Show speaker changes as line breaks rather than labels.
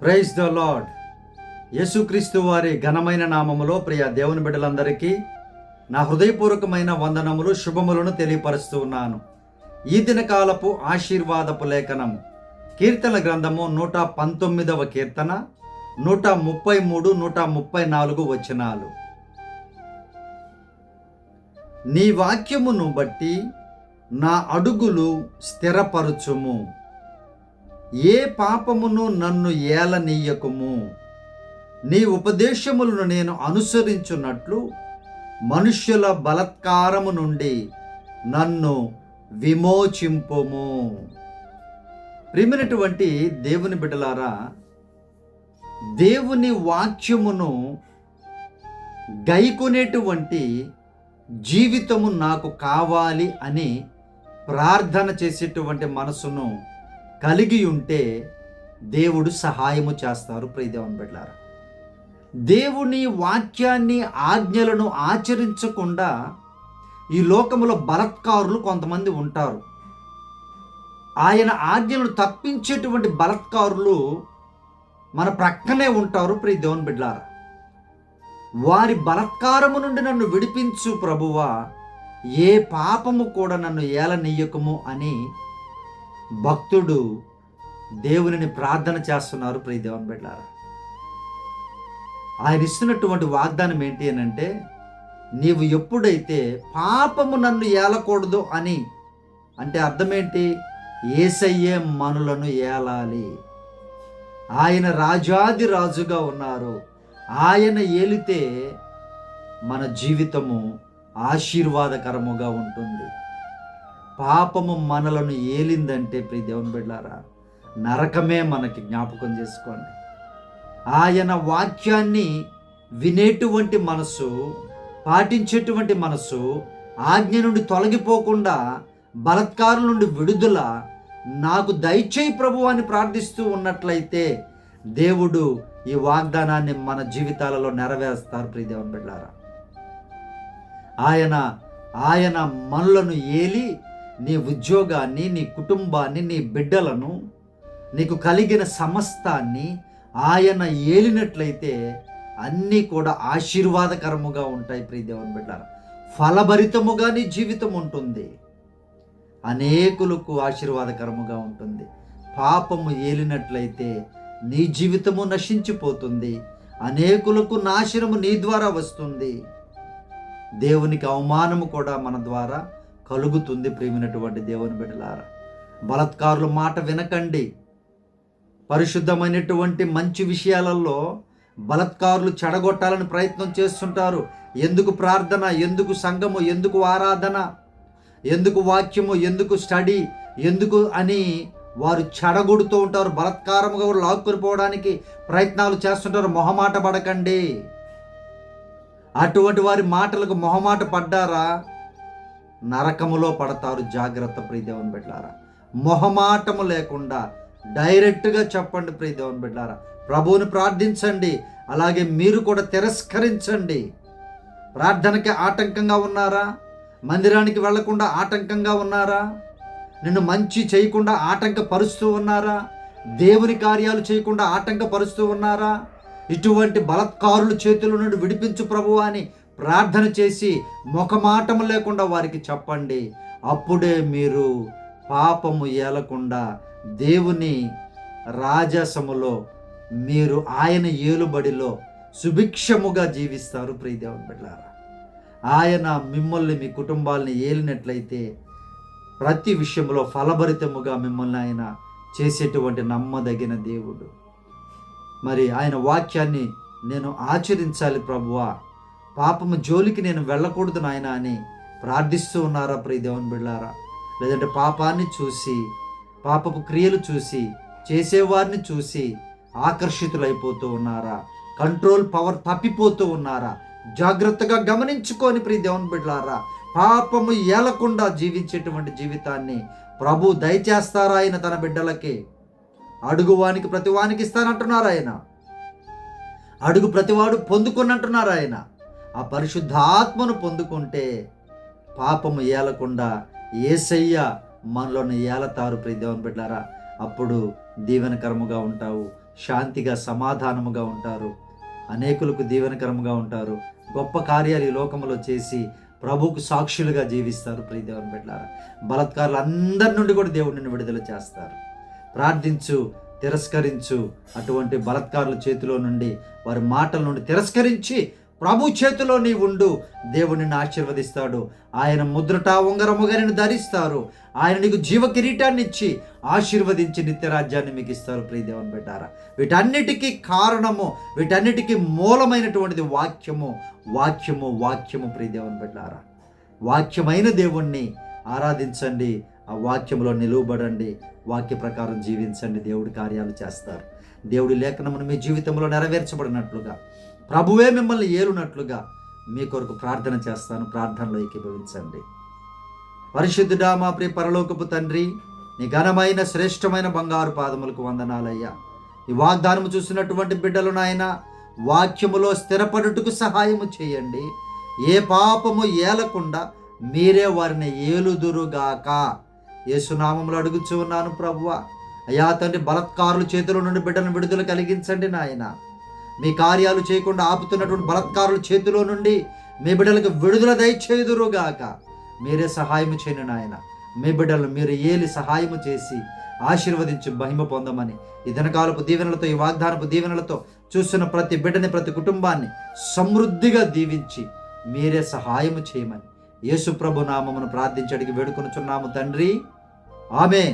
Praise the lord. యేసుక్రీస్తు వారి ఘనమైన నామములో ప్రియ దేవుని బిడ్డలందరికీ నా హృదయపూర్వకమైన వందనములు శుభములను తెలియపరుస్తూ ఉన్నాను. ఈ దినకాలపు ఆశీర్వాదపు లేఖనము. కీర్తన గ్రంథము నూట పంతొమ్మిదవ కీర్తన నూట ముప్పై మూడు నూట ముప్పై నాలుగు వచనాలు. నీ వాక్యమును బట్టి నా అడుగులు స్థిరపరచుము. ఏ పాపమును నన్ను ఏలనీయకుము? నీ ఉపదేశములను నేను అనుసరించున్నట్లు మనుష్యుల బలత్కారము నుండి నన్ను విమోచింపుము. ప్రియమైనటువంటి దేవుని బిడ్డలారా దేవుని వాక్యమును గైకొనేటువంటి జీవితము నాకు కావాలి అని ప్రార్థన చేసేటువంటి మనసును కలిగి ఉంటే దేవుడు సహాయము చేస్తారు ప్రియదేవన్ బిడ్డారా దేవుని వాక్యాన్ని ఆజ్ఞలను ఆచరించకుండా ఈ లోకములో బలత్కారులు కొంతమంది ఉంటారు. ఆయన ఆజ్ఞలను తప్పించేటువంటి బలత్కారులు మన ప్రక్కనే ఉంటారు ప్రియ దేవుని బిడ్డారా వారి బలత్కారము నుండి నన్ను విడిపించు ప్రభువా ఏ పాపము కూడా నన్ను ఏలనీయకము అని భక్తుడు దేవునిని ప్రార్థన చేస్తున్నారు ప్రియ దేవుని బిడ్డారా ఆయన ఇస్తున్నటువంటి వాగ్దానం ఏంటి అని అంటే నీవు ఎప్పుడైతే పాపము నన్ను ఏలకూడదు అని అంటే అర్థమేంటి ఏసయ్యే మనులను ఏలాలి. ఆయన రాజాది రాజుగా ఉన్నారు. ఆయన ఏలితే మన జీవితము ఆశీర్వాదకరముగా ఉంటుంది. పాపము మనలను ఏలిందంటే ప్రియ దేవుని బిడ్డారా నరకమే మనకి జ్ఞాపకం చేసుకోండి. ఆయన వాక్యాన్ని వినేటువంటి మనసు పాటించేటువంటి మనసు ఆజ్ఞ నుండి తొలగిపోకుండా బలత్కారుల నుండి విడుదల నాకు దయచేయి ప్రభు అని ప్రార్థిస్తూ ఉన్నట్లయితే దేవుడు ఈ వాగ్దానాన్ని మన జీవితాలలో నెరవేరుస్తారు ప్రియదేవన్ బిడ్డారా ఆయన ఆయన మనలను ఏలి నీ ఉద్యోగాన్ని నీ కుటుంబాన్ని నీ బిడ్డలను నీకు కలిగిన సమస్తాన్ని ఆయన ఏలినట్లయితే అన్నీ కూడా ఆశీర్వాదకరముగా ఉంటాయి ప్రియదేవన్ బిడ్డారా. ఫలభరితముగా నీ జీవితం ఉంటుంది. అనేకులకు ఆశీర్వాదకరముగా ఉంటుంది. పాపము ఏలినట్లయితే నీ జీవితము నశించిపోతుంది. అనేకులకు నాశనము నీ ద్వారా వస్తుంది. దేవునికి అవమానము కూడా మన ద్వారా కలుగుతుంది ప్రేమినటువంటి దేవుని బిడ్డలారా. బలత్కారుల మాట వినకండి. పరిశుద్ధమైనటువంటి మంచి విషయాలలో బలత్కారులు చెడగొట్టాలని ప్రయత్నం చేస్తుంటారు. ఎందుకు ప్రార్థన? ఎందుకు సంఘము? ఎందుకు ఆరాధన? ఎందుకు వాక్యము? ఎందుకు స్టడీ? ఎందుకు అని వారు చెడగొడుతూ ఉంటారు. బలత్కారముగా లాక్కుని పోవడానికి ప్రయత్నాలు చేస్తుంటారు. మొహమాట పడకండి. అటువంటి వారి మాటలకు మొహమాట పడ్డారా? నరకములో పడతారు జాగ్రత్త ప్రియదేవన్ బిడ్డారా మొహమాటము లేకుండా డైరెక్ట్గా చెప్పండి ప్రియదేవన్ బిడ్డారా ప్రభువుని ప్రార్థించండి అలాగే మీరు కూడా తిరస్కరించండి. ప్రార్థనకి ఆటంకంగా ఉన్నారా? మందిరానికి వెళ్ళకుండా ఆటంకంగా ఉన్నారా? నిన్ను మంచి చేయకుండా ఆటంకపరుస్తూ ఉన్నారా? దేవుని కార్యాలు చేయకుండా ఆటంకపరుస్తూ ఉన్నారా? ఇటువంటి బలత్కారుల చేతుల నుండి విడిపించు ప్రభు అని ప్రార్థన చేసి ముఖమాటము లేకుండా వారికి చెప్పండి. అప్పుడే మీరు పాపము ఏలకుండా దేవుని రాజసములో మీరు ఆయన ఏలుబడిలో సుభిక్షముగా జీవిస్తారు ప్రియదేవన్ బిడ్డారా. ఆయన మిమ్మల్ని మీ కుటుంబాలని ఏలినట్లయితే ప్రతి విషయంలో ఫలభరితముగా మిమ్మల్ని ఆయన చేసేటువంటి నమ్మదగిన దేవుడు. మరి ఆయన వాక్యాన్ని నేను ఆచరించాలి ప్రభువా. పాపము జోలికి నేను వెళ్ళకూడదు నాయన అని ప్రార్థిస్తూ ఉన్నారా ప్రియ దేవుని బిళ్ళారా? లేదంటే పాపాన్ని చూసి పాపపు క్రియలు చూసి చేసేవారిని చూసి ఆకర్షితులైపోతూ ఉన్నారా? కంట్రోల్ పవర్ తప్పిపోతూ ఉన్నారా? జాగ్రత్తగా గమనించుకొని ప్రియ దేవుని బిడ్డలారా పాపము ఏలకుండా జీవించేటువంటి జీవితాన్ని ప్రభు దయచేస్తారా ఆయన తన బిడ్డలకి? అడుగువానికి ప్రతివానికి ఇస్తానంటున్నారు ఆయన? అడుగు ప్రతివాడు పొందుకున్నట్టున్నారు ఆయన? ఆ పరిశుద్ధాత్మను పొందుకుంటే పాపము ఏలకుండా ఏసయ్య మనలోని ఏలతారు ప్రియ దేవుని బిడ్డారా. అప్పుడు దీవెనకరముగా ఉంటావు శాంతిగా సమాధానముగా ఉంటారు. అనేకులకు దీవెనకరముగా ఉంటారు. గొప్ప కార్యాలు ఈ లోకములో చేసి ప్రభుకు సాక్షులుగా జీవిస్తారు ప్రియదేవన్ బిడ్డారా. బలత్కారులు అందరి నుండి కూడా దేవుడిని విడుదల చేస్తారు. ప్రార్థించు తిరస్కరించు. అటువంటి బలత్కారుల చేతిలో నుండి వారి మాటల నుండి తిరస్కరించి ప్రభు చేతిలో నీ ఉండు. దేవుని ఆశీర్వదిస్తాడు. ఆయన ముద్రట ఉంగరముగా నిన్ను ధరిస్తారు. ఆయన నీకు జీవ కిరీటాన్ని ఇచ్చి ఆశీర్వదించి నిత్యరాజ్యాన్ని మీకు ఇస్తారు ప్రియదేవన్ పెట్టారా బిడ్డారా. వీటన్నిటికీ కారణము వీటన్నిటికీ మూలమైనటువంటిది వాక్యము వాక్యము వాక్యము ప్రియదేవన్ బిడ్డారా. వాక్యమైన దేవుణ్ణి ఆరాధించండి. ఆ వాక్యంలో నిలువబడండి. వాక్య ప్రకారం జీవించండి. దేవుడి కార్యాలు చేస్తారు. దేవుడి లేఖనమును మీ జీవితంలో నెరవేర్చబడినట్లుగా. ప్రభువే మిమ్మల్ని ఏలునట్లుగా మీ కొరకు ప్రార్థన చేస్తాను. ప్రార్థనలో ఏకీభవించండి. పరిశుద్ధుడా మా ప్రియ పరలోకపు తండ్రి నీ ఘనమైన శ్రేష్టమైన బంగారు పాదములకు వందనాలయ్యా. ఈ వాగ్దానము చూసినటువంటి బిడ్డలు నాయన వాక్యములో స్థిరపడుటకు సహాయము చేయండి. ఏ పాపము ఏలకుండా మీరే వారిని ఏలుదురుగాక. యేసునామంలో అడుగుచూ ఉన్నాను ప్రభువ. అయ్యా తండ్రి బలత్కారుల చేతుల నుండి బిడ్డను విడుదల కలిగించండి నాయన. మీ కార్యాలు చేయకుండా ఆపుతున్నటువంటి బలత్కారుల చేతిలో నుండి మీ బిడ్డలకు విడుదల దయచేదురుగాక మీరే సహాయం చేయండి నాయన. మీ బిడ్డలను మీరు ఏలి సహాయము చేసి ఆశీర్వదించి మహిమ పొందమని ఈ దినకాలపు దీవెనలతో ఈ వాగ్దానపు దీవెనలతో చూస్తున్న ప్రతి బిడ్డని ప్రతి కుటుంబాన్ని సమృద్ధిగా దీవించి మీరే సహాయము చేయమని యేసుప్రభు నామమును ప్రార్థించడికి వేడుకొనుచున్నాము తండ్రి. ఆమె